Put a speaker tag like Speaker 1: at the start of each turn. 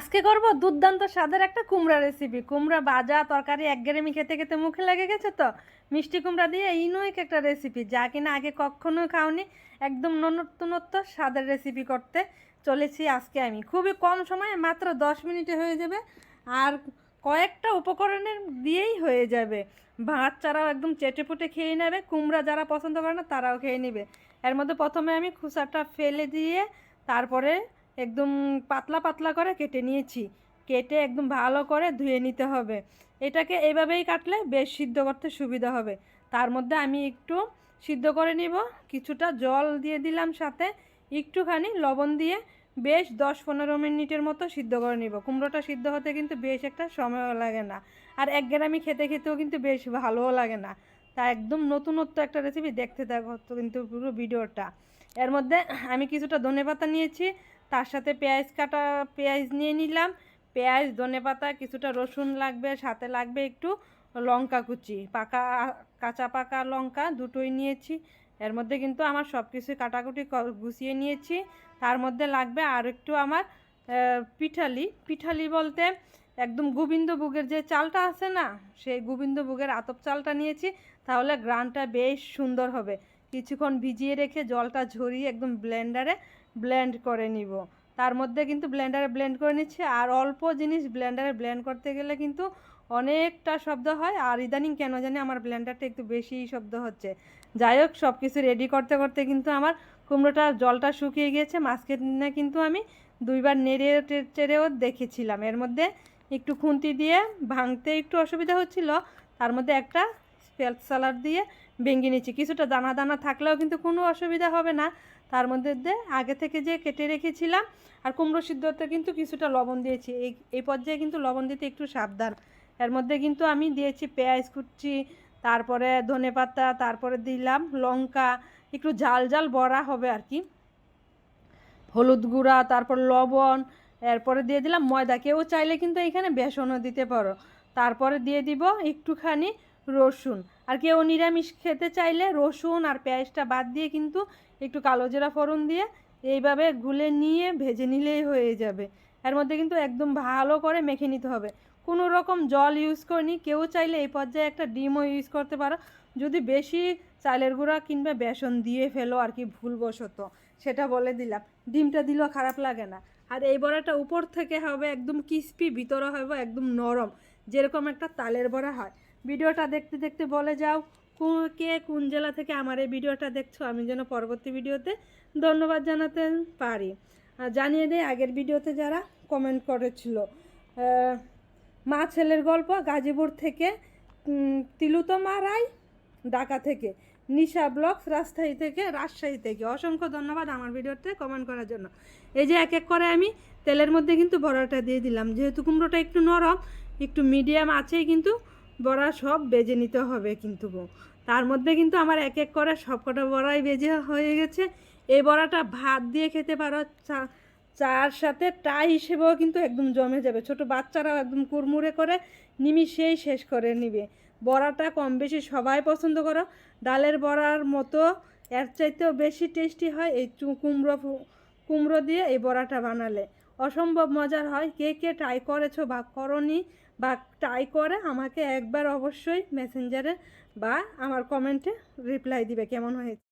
Speaker 1: আজকে করব দুর্দান্ত স্বাদের একটা কুমড়া রেসিপি কুমড়া বাজা তরকারি একঘেরেমি খেতে খেতে মুখে লেগে গেছে তো। মিষ্টি কুমড়া দিয়ে ইনোইক একটা রেসিপি যা কিনা আগে কখনোই খাওনি। একদম নতুনত্ব স্বাদের রেসিপি করতে চলেছি আজকে আমি। খুবই কম সময়ে মাত্র দশ মিনিটে হয়ে যাবে, আর কয়েকটা উপকরণের দিয়েই হয়ে যাবে। ভাত চারাও একদম চেটে পুটে খেয়ে নেবে, কুমড়া যারা পছন্দ করে না তারাও খেয়ে নেবে। এর মধ্যে প্রথমে আমি খোসাটা ফেলে দিয়ে তারপরে একদম পাতলা পাতলা করে কেটে নিয়েছি। কেটে একদম ভালো করে ধুয়ে নিতে হবে। এটাকে এভাবেই কাটলে বেশ সিদ্ধ করতে সুবিধা হবে। তার মধ্যে আমি একটু সিদ্ধ করে নিব। কিছুটা জল দিয়ে দিলাম সাথে। একটুখানি লবণ দিয়ে বেশ দশ পনেরো মিনিটের মতো সিদ্ধ করে নিব। কুমড়োটা সিদ্ধ হতে কিন্তু বেশ একটা সময়ও লাগে না। আর এক গ্রামি খেতে খেতেও কিন্তু বেশ ভালোও লাগে না। তা একদম নতুনত্ব একটা রেসিপি দেখতে থাকো কিন্তু পুরো ভিডিওটা। এর মধ্যে আমি কিছুটা ধনেপাতা নিয়েছি। তার সাথে পেঁয়াজ কাটা, পেঁয়াজ নিয়ে নিলাম। পেঁয়াজ ধনেপাতা কিছুটা রসুন লাগবে, সাথে লাগবে একটু লঙ্কা কুচি। পাকা, কাঁচা পাকা লঙ্কা দুটোই নিয়েছি। এর মধ্যে কিন্তু আমার সব কিছু কাটাকুটি গুছিয়ে নিয়েছি। তার মধ্যে লাগবে আর একটু আমার পিঠালি। পিঠালি বলতে একদম গোবিন্দভোগের যে চালটা আছে না, সেই গোবিন্দভোগের আতপ চালটা নিয়েছি। তাহলে গ্রানটা বেশ সুন্দর হবে। কিছুক্ষণ ভিজিয়ে রেখে জলটা ঝরিয়ে একদম ব্লেন্ডারে ব্লেন্ড করে নিব। তার মধ্যে কিন্তু ব্লেন্ডারে ব্লেন্ড করে নিচ্ছি আর অল্প জিনিস ব্লেন্ডারে ব্লেন্ড করতে গেলে কিন্তু অনেকটা শব্দ হয় আর ইদানিং কেন জানি আমার ব্লেন্ডারটা একটু বেশিই শব্দ হচ্ছে। যাই হোক সব কিছু রেডি করতে করতে কিন্তু আমার কুমড়োটা জলটা শুকিয়ে গিয়েছে। মাঝখানে কিন্তু আমি দুইবার নেড়ে চেড়েও দেখেছিলাম। এর মধ্যে একটু খুন্তি দিয়ে ভাঙতে একটু অসুবিধা হচ্ছিল। তার মধ্যে একটা স্পেল সালাড দিয়ে ভেঙে নিচ্ছি কিছুটা দানা দানা থাকলেও কিন্তু কোনো অসুবিধা হবে না। তার মধ্যে দিয়ে আগে থেকে যে কেটে রেখেছিলাম, আর কুমড়ো সিদ্ধতে কিন্তু কিছুটা লবণ দিয়েছি। এই এই পর্যায়ে কিন্তু লবণ দিতে একটু সাবধান। এর মধ্যে কিন্তু আমি দিয়েছি পেঁয়াজ কুচি, তারপরে ধনেপাতা তারপরে দিলাম লঙ্কা, একটু ঝাল ঝাল বড়া হবে আর কি। হলুদ গুঁড়া, তারপর লবণ, এরপরে দিয়ে দিলাম ময়দা। কেউ চাইলে কিন্তু এখানে বেসনও দিতে পারো। তারপরে দিয়ে দিব একটুখানি রসুন। আর কেউ নিরামিষ খেতে চাইলে রসুন আর পেঁয়াজটা বাদ দিয়ে কিন্তু একটু কালো জিরা ফোড়ন দিয়ে এইভাবে গুলে নিয়ে ভেজে নিলেই হয়ে যাবে। এর মধ্যে কিন্তু একদম ভালো করে মেখে নিতে হবে। কোনো রকম জল ইউজ করিনি। কেউ চাইলে এই পর্যায়ে একটা ডিমও ইউজ করতে পারো। যদি বেশি চালের গুঁড়া কিংবা বেসন দিয়ে ফেলো আর কি ভুলবশত, সেটা বলে দিলাম। ডিমটা দিলেও খারাপ লাগে না। আর এই বড়াটা উপর থেকে হবে একদম ক্রিস্পি ভিতরে হবে একদম নরম, যেরকম একটা তালের বড়া হয়। ভিডিওটা দেখতে দেখতে বলে যাও। কো- কোন জেলা থেকে আমার এই ভিডিওটা দেখছ আমি যেন পরবর্তী ভিডিওতে ধন্যবাদ জানাতে পারি। জানিয়ে দেয় আগের ভিডিওতে যারা কমেন্ট করেছিল মা ছেলের গল্প গাজীপুর থেকে তিলুতমা রায়, ঢাকা থেকে, নিশা ব্লগস রাজশাহী থেকে রাজশাহী থেকে। অসংখ্য ধন্যবাদ আমার ভিডিওতে কমেন্ট করার জন্য। এই যে এক এক করে আমি তেলের মধ্যে কিন্তু বড়াটা দিয়ে দিলাম। যেহেতু কুমড়োটা একটু নরম, একটু মিডিয়াম আছেই কিন্তু বড়া সব বেজে নিতে হবে কিন্তু। তার মধ্যে কিন্তু আমার এক এক করে সবকটা বড়াই বেজে হয়ে গেছে। এই বড়াটা ভাত দিয়ে খেতে পারো চার সাথে টাই হিসেবেও কিন্তু একদম জমে যাবে। ছোট বাচ্চারাও একদম কুড়মুড়ে করে নিমিষেই শেষ করে নিবে। বড়াটা কম বেশি সবাই পছন্দ করো। ডালের বড়ার মতো এর চাইতেও বেশি টেস্টি হয় এই কুমড়ো কুমড়ো দিয়ে এই বড়াটা বানালে। অসম্ভব মজার হয়। কে কে ট্রাই করেছ বা করনি বা ট্রাই করে আমাকে একবার অবশ্যই মেসেঞ্জারে বা আমার কমেন্টে রিপ্লাই দিবে। কেমন হয়েছে?